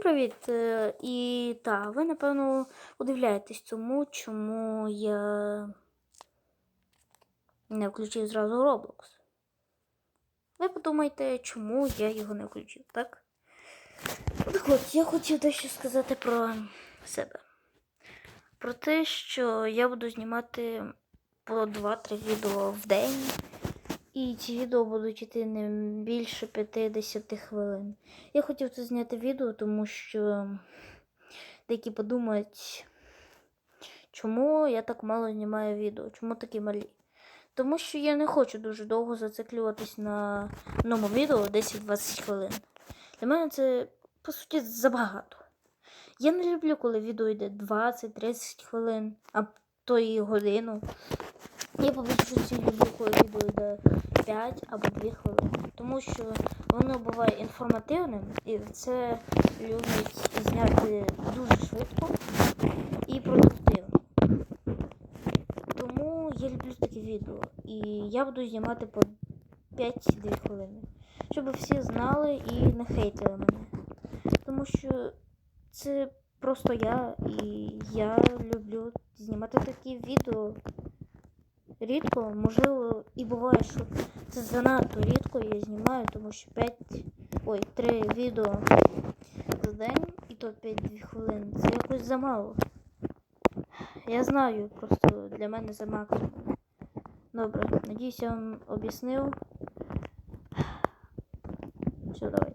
Привіт! Е, І так, ви напевно удивляєтесь тому, чому я не включив зразу Roblox. Ви подумайте, чому я його не включив, так? Так от, я хотів дещо сказати про себе. Про те, що я буду знімати по 2-3 відео в день. І ці відео будуть йти не більше 50 хвилин. Я хотів це зняти відео, тому що деякі подумають, чому я так мало знімаю відео, чому такі малі. Тому що я не хочу дуже довго зациклюватись на одному відео 10-20 хвилин. Для мене це, по суті, забагато. Я не люблю, коли відео йде 20-30 хвилин, а то і годину. Я по більшості люблю, коли відео йде 5 або 2 хвилини. Тому що воно буває інформативним і це люблять зняти дуже швидко і продуктивно. Тому я люблю такі відео. І я буду знімати по 5-2 хвилини. Щоб всі знали і не хейтили мене. Тому що це просто я і я люблю знімати такі відео рідко, можливо, і буває, що це занадто рідко я знімаю, тому що 5, ой, 3 відео за день, і то 5-2 хвилини. Це якось замало. Я знаю, просто для мене це максимум. Добре, надіюсь, я вам об'яснив. Все, давай.